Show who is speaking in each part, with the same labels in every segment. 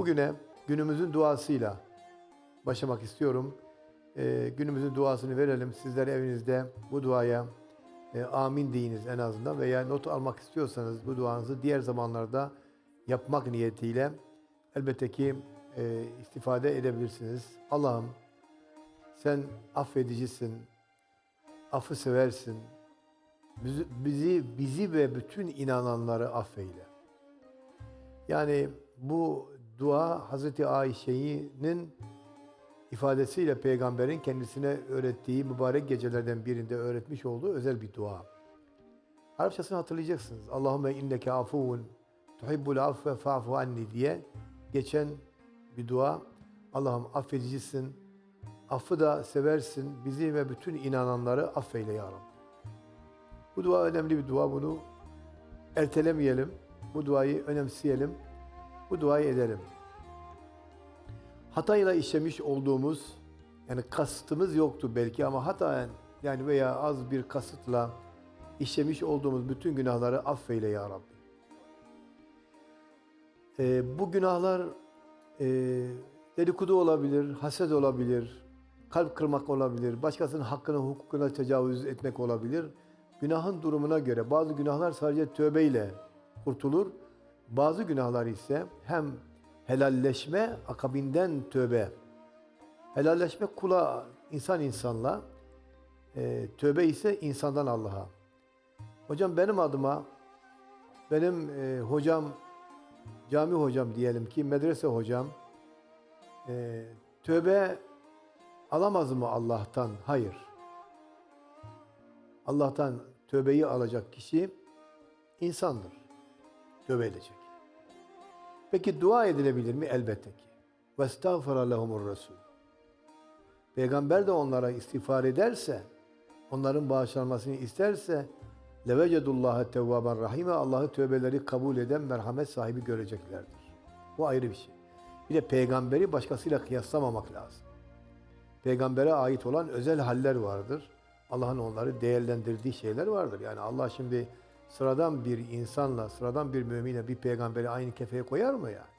Speaker 1: Bugüne günümüzün duasıyla başlamak istiyorum. Ee, günümüzün duasını verelim. Sizler evinizde bu duaya e, amin deyiniz en azından veya not almak istiyorsanız bu duanızı diğer zamanlarda yapmak niyetiyle elbette ki e, istifade edebilirsiniz. Allah'ım sen affedicisin, affı seversin. Bizi, bizi, bizi ve bütün inananları affeyle. Yani bu dua Hazreti Ayşe'nin ifadesiyle peygamberin kendisine öğrettiği mübarek gecelerden birinde öğretmiş olduğu özel bir dua. Arapçasını hatırlayacaksınız. Allahümme inneke afuvun tuhibbul affe fa'fu anni diye geçen bir dua. Allah'ım affedicisin, affı da seversin, bizi ve bütün inananları affeyle ya Rabbi. Bu dua önemli bir dua. Bunu ertelemeyelim. Bu duayı önemseyelim. Bu duayı edelim. Hatayla işlemiş olduğumuz yani kastımız yoktu belki ama hataen yani veya az bir kasıtla işlemiş olduğumuz bütün günahları affeyle ya Rabbi. Ee, bu günahlar e, dedikodu olabilir, haset olabilir, kalp kırmak olabilir, başkasının hakkına, hukukuna tecavüz etmek olabilir. Günahın durumuna göre bazı günahlar sadece tövbeyle kurtulur. Bazı günahlar ise hem helalleşme akabinden tövbe. Helalleşme kula, insan insanla, e, tövbe ise insandan Allah'a. Hocam benim adıma, benim e, hocam, cami hocam diyelim ki, medrese hocam, e, tövbe alamaz mı Allah'tan? Hayır. Allah'tan tövbeyi alacak kişi insandır. Tövbe edecek. Peki dua edilebilir mi? Elbette ki. وَاسْتَغْفَرَ لَهُمُ الرَّسُولُ Peygamber de onlara istiğfar ederse, onların bağışlanmasını isterse لَوَجَدُ اللّٰهَ تَوَّابًا rahime Allah'ı tövbeleri kabul eden merhamet sahibi göreceklerdir. Bu ayrı bir şey. Bir de peygamberi başkasıyla kıyaslamamak lazım. Peygambere ait olan özel haller vardır. Allah'ın onları değerlendirdiği şeyler vardır. Yani Allah şimdi sıradan bir insanla, sıradan bir müminle bir peygamberi aynı kefeye koyar mı yani?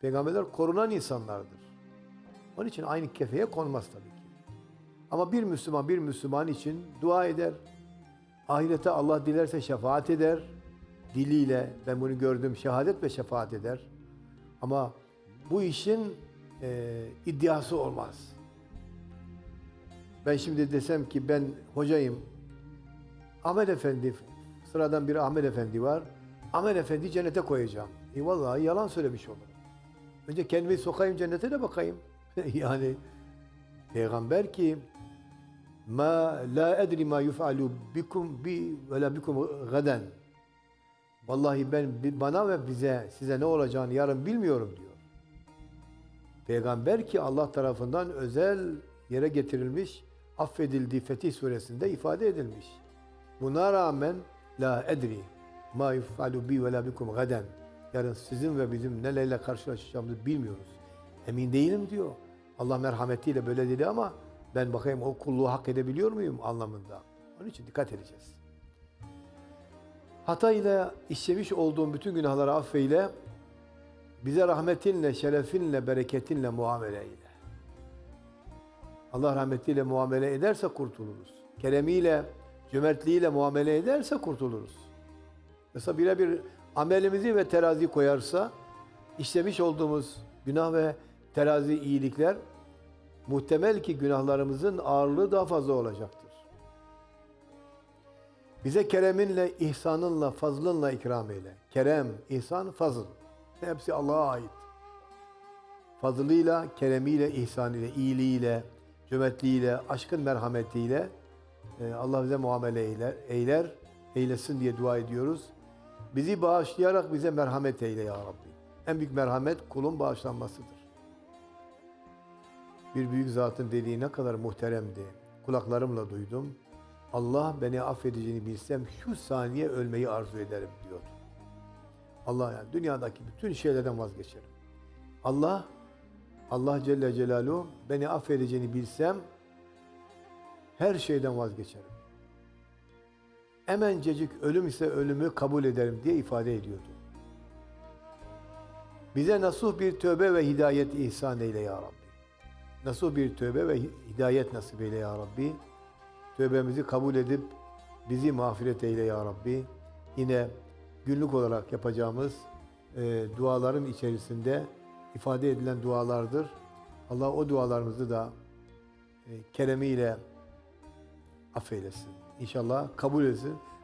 Speaker 1: Peygamberler korunan insanlardır. Onun için aynı kefeye konmaz tabii ki. Ama bir Müslüman bir Müslüman için dua eder. Ahirete Allah dilerse şefaat eder. Diliyle ben bunu gördüm şehadet ve şefaat eder. Ama bu işin e, iddiası olmaz. Ben şimdi desem ki ben hocayım. Ahmet Efendi, sıradan bir Ahmet Efendi var. Ahmet Efendi cennete koyacağım. E vallahi yalan söylemiş olurum. Önce kendimi sokayım cennete de bakayım. yani peygamber ki ma la edri ma yuf'alu bikum bi ve la bikum gaden. Vallahi ben bana ve bize size ne olacağını yarın bilmiyorum diyor. Peygamber ki Allah tarafından özel yere getirilmiş, affedildiği Fetih suresinde ifade edilmiş. Buna rağmen la edri ma yuf'alu bi ve la bikum gaden. Yarın sizin ve bizim nelerle karşılaşacağımızı bilmiyoruz. Emin değilim diyor. Allah merhametiyle böyle dedi ama ben bakayım o kulluğu hak edebiliyor muyum anlamında. Onun için dikkat edeceğiz. Hata ile işlemiş olduğum bütün günahları affeyle, bize rahmetinle, şerefinle, bereketinle muamele eyle. Allah rahmetiyle muamele ederse kurtuluruz. Keremiyle, cömertliğiyle muamele ederse kurtuluruz. Mesela birebir amelimizi ve terazi koyarsa, işlemiş olduğumuz günah ve terazi iyilikler, muhtemel ki günahlarımızın ağırlığı daha fazla olacaktır. Bize kereminle, ihsanınla, fazlınla ikram eyle. Kerem, ihsan, fazıl. Hepsi Allah'a ait. Fazlıyla, keremiyle, ihsanıyla, iyiliğiyle, cömertliğiyle, aşkın merhametiyle Allah bize muamele eyler, eyler, eylesin diye dua ediyoruz. Bizi bağışlayarak bize merhamet eyle ya Rabbi. En büyük merhamet kulun bağışlanmasıdır. Bir büyük zatın dediği ne kadar muhteremdi. Kulaklarımla duydum. Allah beni affedeceğini bilsem şu saniye ölmeyi arzu ederim diyordu. Allah yani dünyadaki bütün şeylerden vazgeçerim. Allah Allah Celle Celaluhu beni affedeceğini bilsem her şeyden vazgeçerim. Hemencecik ölüm ise ölümü kabul ederim diye ifade ediyordu. Bize nasuh bir tövbe ve hidayet ihsan eyle ya Rabbi. Nasuh bir tövbe ve hidayet nasip eyle ya Rabbi. Tövbemizi kabul edip bizi mağfiret eyle ya Rabbi. Yine günlük olarak yapacağımız e, duaların içerisinde ifade edilen dualardır. Allah o dualarımızı da e, keremiyle affeylesin. İnşallah kabul etsin.